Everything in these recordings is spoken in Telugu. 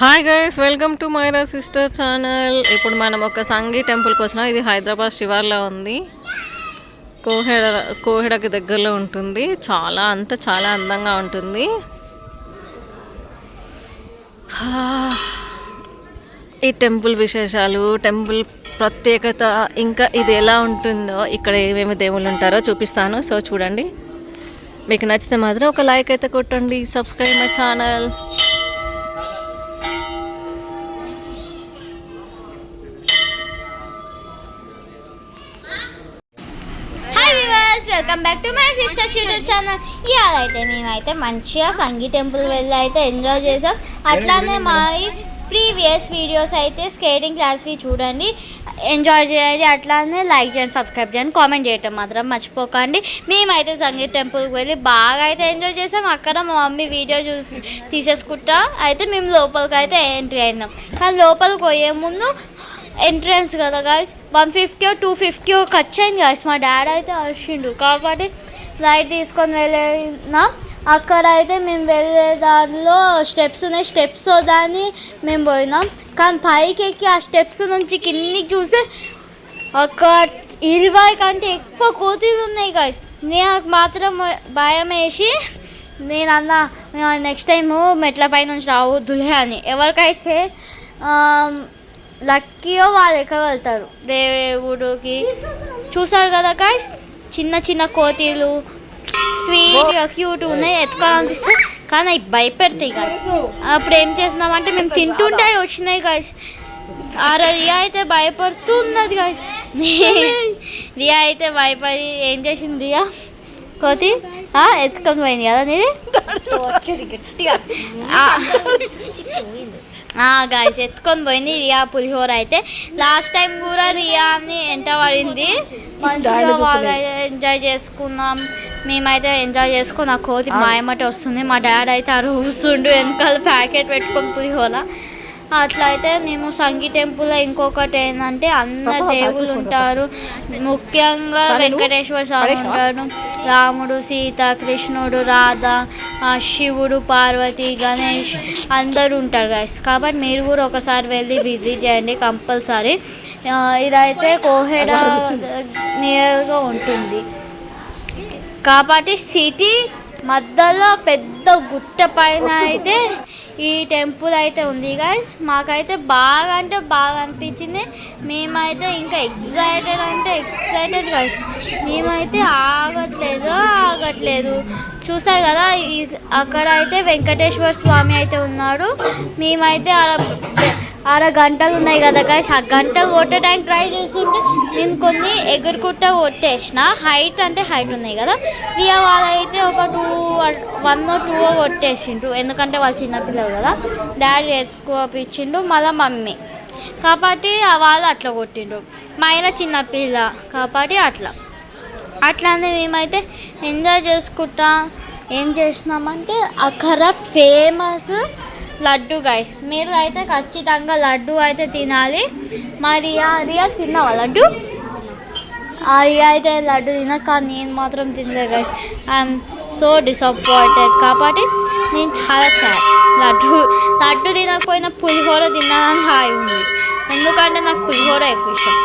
Hi guys welcome to Myra sister channel ఇప్పుడు మనం ఒక సంగీ టెంపుల్కి వచ్చినాం. ఇది హైదరాబాద్ శివార్లో ఉంది. కోహెడ కోహెడకి దగ్గరలో ఉంటుంది. చాలా అంత చాలా అందంగా ఉంటుంది. ఈ టెంపుల్ విశేషాలు టెంపుల్ ప్రత్యేకత ఇంకా ఇది ఎలా ఉంటుందో ఇక్కడ ఏమేమి దేవుళ్ళు ఉంటారో చూపిస్తాను. సో చూడండి. మీకు నచ్చితే మాత్రం ఒక లైక్ అయితే కొట్టండి. Subscribe my channel welcome back to my sisters YouTube channel ఇవాళ అయితే మేమైతే మంచిగా సంగీ టెంపుల్ వెళ్ళి అయితే ఎంజాయ్ చేసాం. అట్లానే మా ప్రీవియస్ వీడియోస్ అయితే స్కేటింగ్ క్లాస్వి చూడండి. ఎంజాయ్ చేయండి. అట్లానే లైక్ చేయండి సబ్స్క్రైబ్ చేయండి కామెంట్ చేయటం మాత్రం మర్చిపోకండి. మేమైతే సంగీత్ టెంపుల్కి వెళ్ళి బాగా అయితే ఎంజాయ్ చేసాం. అక్కడ మా మమ్మీ వీడియో చూసి తీసేసుకుంటా. అయితే మేము లోపలికి అయితే ఎంట్రీ అయినాం. కానీ లోపలికి పోయే ముందు ఎంట్రన్స్ కదా guys one fifty two fifty ఒక అయింది గాయస్ మా డాడీ అయితే అరిచిండు. కాబట్టి ఫ్లైట్ తీసుకొని వెళ్ళినా అక్కడ అయితే మేము వెళ్ళే దానిలో స్టెప్స్ ఉన్నాయి. స్టెప్స్ దాన్ని మేము పోయినాం. కానీ పైకి ఎక్కి ఆ స్టెప్స్ నుంచి కిందికి చూస్తే ఒక ఇరవై కంటే ఎక్కువ కోతులు ఉన్నాయి గాయస్ నాకు మాత్రం భయం వేసి నేను అన్న నెక్స్ట్ టైము మెట్ల పై నుంచి రావద్దులే అని. ఎవరికైతే లక్కీయో వాళ్ళు ఎక్కగలుగుతారు దేవుడికి చూసారు కదా గాయస్ చిన్న చిన్న కోతీలు స్వీట్గా క్యూట్ ఉన్నాయి ఎత్తుకోవాలనిపిస్తే. కానీ అవి భయపెడతాయి గాయస్ అప్పుడు ఏం చేసినామంటే మేము తింటుంటే అవి వచ్చినాయి గాయస్ ఆ రియా అయితే భయపడుతూ ఉన్నది గాయస్ రియా అయితే భయపడి ఏం చేసింది రియా? కోతి? ఎత్తుకొని పోయింది కదా నీది? గాయస్ ఎత్తుకొని పోయింది రియా పులిహోర అయితే. లాస్ట్ టైం కూడా రియాని ఎంట పడింది మంచిగా వాళ్ళు ఎంజాయ్ చేసుకున్నాం. మేమైతే ఎంజాయ్ చేసుకుని ఆ కోతి మాయమట వస్తుంది. మా డాడీ అయితే ఆ కూర్చుండు వెనకాల ప్యాకెట్ పెట్టుకొని పులిహోర. అట్లా అయితే మేము సంగీ టెంపుల్ ఇంకొకటి ఏంటంటే అందరు దేవుళ్ళు ఉంటారు. ముఖ్యంగా వెంకటేశ్వర స్వామి ఉంటాడు రాముడు సీత కృష్ణుడు రాధ శివుడు పార్వతి గణేష్ అందరూ ఉంటారు గైస్ కాబట్టి మీరు కూడా ఒకసారి వెళ్ళి విజిట్ చేయండి కంపల్సరీ. ఇదైతే కోహెడ నియర్గా ఉంటుంది. కాబట్టి సిటీ మధ్యలో పెద్ద గుట్ట పైన అయితే ఈ టెంపుల్ అయితే ఉంది గైస్ మాకైతే బాగా అంటే బాగా అనిపించింది. మేమైతే ఇంకా ఎక్సైటెడ్ అంటే ఎక్సైటెడ్ గైస్ మేమైతే ఆగట్లేదు ఆగట్లేదు. చూసారు కదా అక్కడ అయితే వెంకటేశ్వర స్వామి అయితే ఉన్నాడు. మేమైతే ఆడ ఆడ గంటలు ఉన్నాయి కదా గాయస్ ఆ గంటలు కొట్టడానికి ట్రై చేస్తుంటే నేను కొన్ని ఎగురుకుంటా కొట్టేసిన. హైట్ అంటే హైట్ ఉన్నాయి కదా. ఇక వాళ్ళైతే ఒక టూ వన్ టూ కొట్టేసిండ్రు. ఎందుకంటే వాళ్ళు చిన్నపిల్లలు కదా. డాడీ ఎక్కువ పిచ్చిండు మళ్ళీ మమ్మీ. కాబట్టి వాళ్ళు అట్లా కొట్టిండ్రు. మా ఆయన చిన్నపిల్ల కాబట్టి అట్లా. అట్లానే మేమైతే ఎంజాయ్ చేసుకుంటా. ఏం చేసినామంటే అక్కడ ఫేమస్ లడ్డు గైస్ మీరు అయితే ఖచ్చితంగా లడ్డు అయితే తినాలి. మరి రియా రియా తిన్నావా లడ్డు? ఆ రియా అయితే లడ్డు తిన్నా కానీ నేను మాత్రం తినలేదు గైస్ ఐఎమ్ సో డిసప్పాయింటెడ్ కాబట్టి నేను చాలా సాడ్ లడ్డు లడ్డు తినకపోయినా పులిహోర తిన్నానని హాయి ఉంది. ఎందుకంటే నాకు పులిహోర ఎక్కువ ఇష్టం.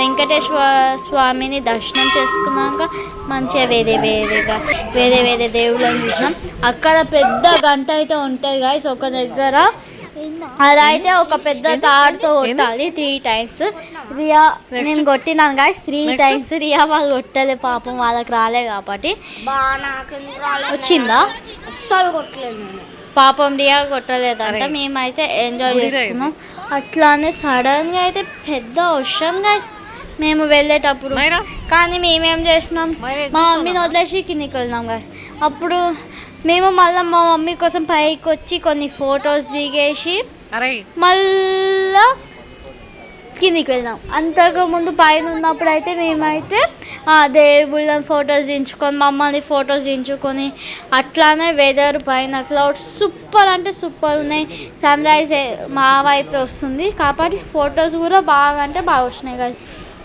వెంకటేశ్వర స్వామిని దర్శనం చేసుకున్నాక మంచిగా వేరే వేరేగా వేరే వేరే దేవుళ్ళని చూసినాం. అక్కడ పెద్ద గంట అయితే ఉంటుంది గాయస్ ఒక దగ్గర. అలా అయితే ఒక పెద్ద తాడుతో కొట్టాలి త్రీ టైమ్స్ రియా నేను కొట్టినాను గాయస్ త్రీ టైమ్స్ రియా వాళ్ళు కొట్టలే పాపం వాళ్ళకి రాలే కాబట్టి. వచ్చిందా? అస్సలు కొట్టలేదు పాపం రియా కొట్టలేదంట. మేమైతే ఎంజాయ్ చేసుకున్నాం. అట్లానే సడన్గా అయితే పెద్ద వర్షంగా మేము వెళ్ళేటప్పుడు. కానీ మేమేం చేసినాం? మా మమ్మీని వదిలేసి కిందికి వెళ్ళినాం కదా అప్పుడు మేము మళ్ళీ మా మమ్మీ కోసం పైకి వచ్చి కొన్ని ఫొటోస్ దిగేసి మళ్ళా కిందికి వెళ్దాం. అంతకు ముందు పైన ఉన్నప్పుడు అయితే మేమైతే ఆ దేవుళ్ళ ఫొటోస్ దించుకొని మమ్మల్ని ఫొటోస్ దించుకొని అట్లానే వెదర్ పైన క్లౌడ్స్ సూపర్ అంటే సూపర్ ఉన్నాయి. సన్ రైజ్ మా వైపు వస్తుంది. కాబట్టి ఫొటోస్ కూడా బాగా అంటే బాగా వచ్చినాయి కదా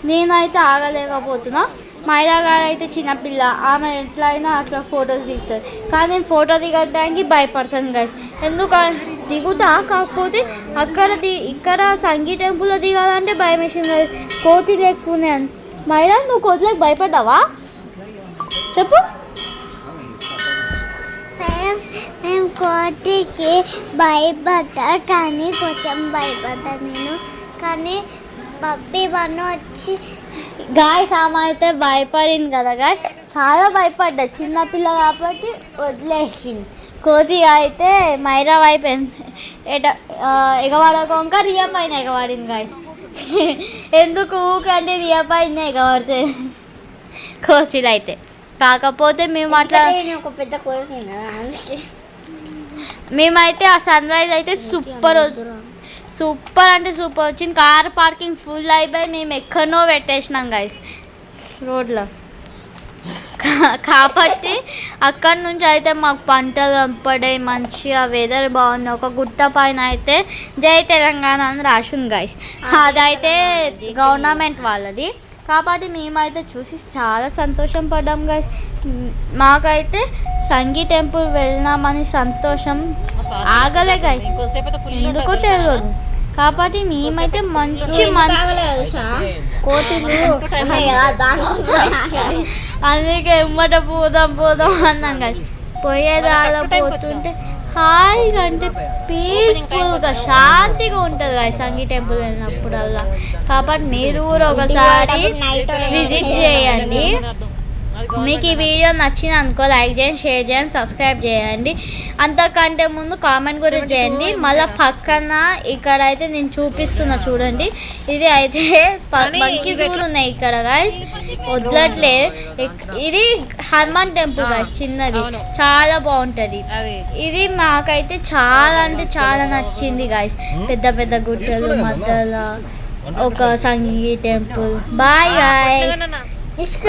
నేనైతే ఆగలేకపోతున్నా. మైరా గారు అయితే చిన్నపిల్ల. ఆమె ఎట్లయినా అట్లా ఫొటోస్ దిగుతుంది. కానీ నేను ఫోటో దిగడానికి భయపడతాను కదా ఎందుకంటే దిగుతా కాకపోతే అక్కడ ది ఇక్కడ సంగీ టెంపుల్లో దిగాలంటే భయం వేసింది కోతి లేకునే మైరా నువ్వు కోతులకు భయపడ్డావా? చెప్పు. మేము కోటికి భయపడ్డా కానీ కొంచెం భయపడ్డా నేను. కానీ పప్పి వన్ వచ్చి. గాయస్ ఆమె అయితే భయపడింది కదా గాయ్ చాలా భయపడ్డా. చిన్న పిల్ల కాబట్టి వదిలేసింది. కోతి అయితే మైరా వైపు ఎట ఎగవాడకోక రియా పైన ఎగవాడింది గాయస్ ఎందుకు ఊకంటే రియా పైన ఎగవాడుతుంది కోతిలు అయితే. కాకపోతే మేము అట్లా ఒక పెద్ద కోసి మేమైతే ఆ సన్ రైజ్ అయితే సూపర్ సూపర్ అంటే సూపర్ వచ్చింది. కార్ పార్కింగ్ ఫుల్ అయిపోయి మేము ఎక్కడనో పెట్టేసినాం గైస్ రోడ్లో. కా- కాబట్టి అక్కడి నుంచి అయితే మాకు పంటలు కంపడే మంచిగా వెదర్ బాగుంది. ఒక గుట్ట పైన అయితే జై తెలంగాణ అని రాసింది గైస్ అదైతే గవర్నమెంట్ వాళ్ళది. కాబట్టి మేమైతే చూసి చాలా సంతోషం పడ్డాం గైస్ మాకైతే సంగీ టెంపుల్ వెళ్ళినామని సంతోషం ఆగలే గైస్ ఎందుకో తెలియదు. కాబట్టి మేమైతే మంచి మంచి కోతులు. అందుకే ఎమ్మట పోదాం పోదాం అన్నాం కదా పోయేదాలో పోతుంటే హాయిగా అంటే పీస్ఫుల్గా శాంతిగా ఉంటుంది కదా సంగీ టెంపుల్ వెళ్ళినప్పుడల్లా. కాబట్టి మీరు కూడా ఒకసారి విజిట్ చేయండి. మీకు ఈ వీడియో నచ్చింది అనుకో లైక్ చేయండి షేర్ చేయండి సబ్స్క్రైబ్ చేయండి. అంతకంటే ముందు కామెంట్ కూడా చేయండి. మళ్ళీ పక్కన ఇక్కడ అయితే నేను చూపిస్తున్నా చూడండి. ఇది అయితే మంకీస్ కూడా ఉన్నాయి ఇక్కడ గాయస్ వదలట్లేదు. ఇది హనుమాన్ టెంపుల్ గాయస్ చిన్నది. చాలా బాగుంటుంది. ఇది మాకైతే చాలా అంటే చాలా నచ్చింది గాయస్ పెద్ద పెద్ద గుట్టలు మధ్యలో ఒక సంగీ టెంపుల్. బాయ్ గాయస్ ఇసుక